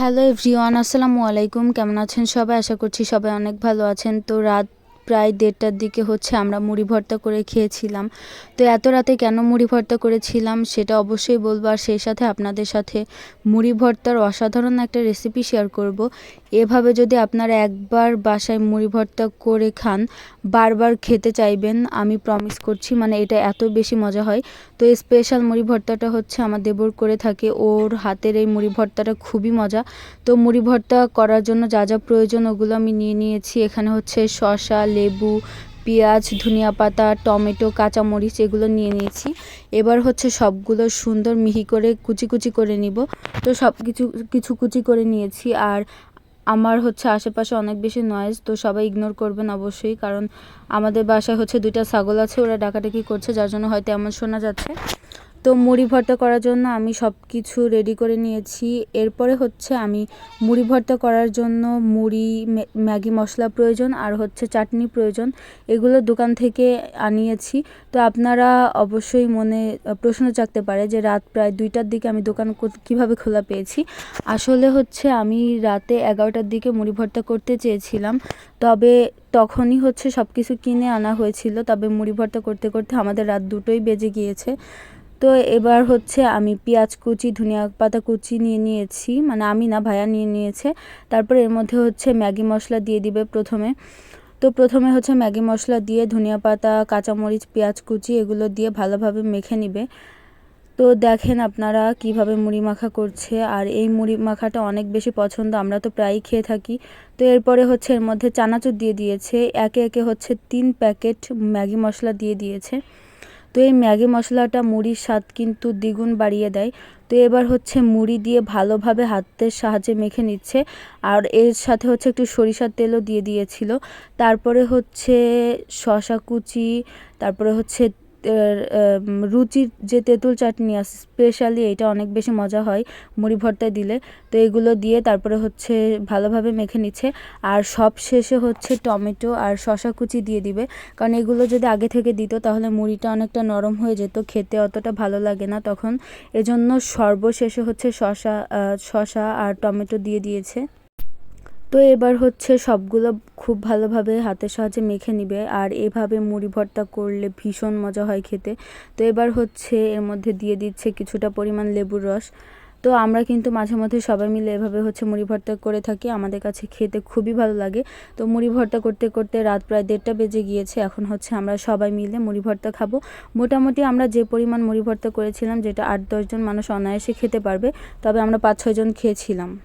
Hello everyone, আসসালামু আলাইকুম। কেমন আছেন সবাই? আশা করছি সবাই অনেক ভালো আছেন। তো রাত প্রায় দেড়টার দিকে হচ্ছে আমরা মুড়ি ভর্তা করে খেয়েছিলাম। তো এত রাতে কেন মুড়ি ভর্তা করেছিলাম সেটা অবশ্যই বলব। আর সেই সাথে আপনাদের সাথে মুড়ি ভর্তার অসাধারণ একটা রেসিপি শেয়ার করব। এভাবে যদি আপনারা একবার বাসায় মুড়ি ভর্তা করে খান, বারবার খেতে চাইবেন, আমি প্রমিস করছি মানে এটা এত বেশি মজা হয়। তো এই স্পেশাল মুড়ি ভর্তাটা হচ্ছে আমার দেবর করে থাকে। ওর হাতের এই মুড়ি ভর্তাটা খুবই মজা। তো মুড়ি ভর্তা করার জন্য যা যা প্রয়োজন ওগুলো আমি নিয়ে নিয়েছি। এখানে হচ্ছে শসা লেবু, পেঁয়াজ, ধনিয়া পাতা, টমেটো, কাঁচামরিচ এগুলো নিয়ে নিয়েছি। এবার হচ্ছে সবগুলো সুন্দর মিহি করে কুচি কুচি করে নিব। তো সব কিছু কিছু কুচি করে নিয়েছি আর আমার হচ্ছে আশেপাশে অনেক বেশি নয়েজ তো সবাই ইগনোর করবেন অবশ্যই। কারণ আমাদের বাসায় হচ্ছে দুইটা ছাগল আছে, ওরা ডাকাডাকি করছে, যার জন্য হয়তো এমন শোনা যাচ্ছে। তো মুড়ি ভর্তা করার জন্য আমি সব কিছু রেডি করে নিয়েছি। এরপরে হচ্ছে আমি মুড়ি ভর্তা করার জন্য মুড়ি ম্যাগি মশলা প্রয়োজন আর হচ্ছে চাটনি প্রয়োজন এগুলো দোকান থেকে আনিয়েছি। তো আপনারা অবশ্যই মনে, প্রশ্ন জাগতে পারে যে রাত প্রায় দুইটার দিকে আমি দোকান কীভাবে খোলা পেয়েছি। আসলে হচ্ছে আমি রাতে এগারোটার দিকে মুড়ি ভর্তা করতে চেয়েছিলাম, তবে তখনই হচ্ছে সব কিছু কিনে আনা হয়েছিল, তবে মুড়ি ভর্তা করতে করতে আমাদের রাত দুটোই বেজে গিয়েছে। তো এবার হচ্ছে আমি পেঁয়াজ কুচি, ধনিয়া পাতা কুচি নিয়ে নিয়েছি। মানে আমি না ভাইয়া নিয়ে নিয়েছে। তারপর এর মধ্যে হচ্ছে ম্যাগি মশলা দিয়ে দিবে প্রথমে। তো প্রথমে হচ্ছে ম্যাগি মশলা দিয়ে ধনিয়া পাতা, কাঁচামরিচ, পেঁয়াজ কুচি এগুলো দিয়ে ভালোভাবে মেখে নিবে। তো দেখেন আপনারা কীভাবে মুড়ি মাখা করছে। আর এই মুড়ি মাখাটা অনেক বেশি পছন্দ, আমরা তো প্রায়ই খেয়ে থাকি। তো এরপরে হচ্ছে এর মধ্যে চানাচুর দিয়ে দিয়েছে। একে একে হচ্ছে তিন প্যাকেট ম্যাগি মশলা দিয়ে দিয়েছে। তো এই ম্যাগি মশলাটা মুড়ির স্বাদ কিন্তু দ্বিগুণ বাড়িয়ে দেয়। তো এবার হচ্ছে মুড়ি দিয়ে ভালোভাবে হাতের সাহায্যে মেখে নিচ্ছে। আর এর সাথে হচ্ছে একটু সরিষার তেলও দিয়ে দিয়েছিল। তারপরে হচ্ছে শশা কুচি, তারপরে হচ্ছে রুচির যে তেঁতুল চাটনি আছে স্পেশালি এটা অনেক বেশি মজা হয় মুড়ি ভর্তায় দিলে। তো এগুলো দিয়ে তারপরে হচ্ছে ভালোভাবে মেখে নিচ্ছে। আর সব শেষে হচ্ছে টমেটো আর শশা কুচি দিয়ে দিবে। কারণ এগুলো যদি আগে থেকে দিত তাহলে মুড়িটা অনেকটা নরম হয়ে যেত, খেতে অতটা ভালো লাগে না তখন। এজন্য সর্বশেষে হচ্ছে শশা শশা আর টমেটো দিয়ে দিয়েছে। তো এবার হচ্ছে সবগুলো খুব ভালোভাবে হাতের সাহায্যে মেখে নিবে। আর এভাবে মুড়ি ভর্তা করলে ভীষণ মজা হয় খেতে। তো এবার হচ্ছে এর মধ্যে দিয়ে দিচ্ছে কিছুটা পরিমাণ লেবুর রস। তো আমরা কিন্তু মাঝে মধ্যে সবাই মিলে এভাবে হচ্ছে মুড়ি ভর্তা করে থাকি। আমাদের কাছে খেতে খুবই ভালো লাগে। তো মুড়ি ভর্তা করতে করতে রাত প্রায় দেড়টা বেজে গিয়েছে। এখন হচ্ছে আমরা সবাই মিলে মুড়ি ভর্তা খাব। মোটামুটি আমরা যে পরিমাণ মুড়ি ভর্তা করেছিলাম, যেটা আট দশজন মানুষ অনায়াসে খেতে পারবে, তবে আমরা পাঁচ ছয়জন খেয়েছিলাম।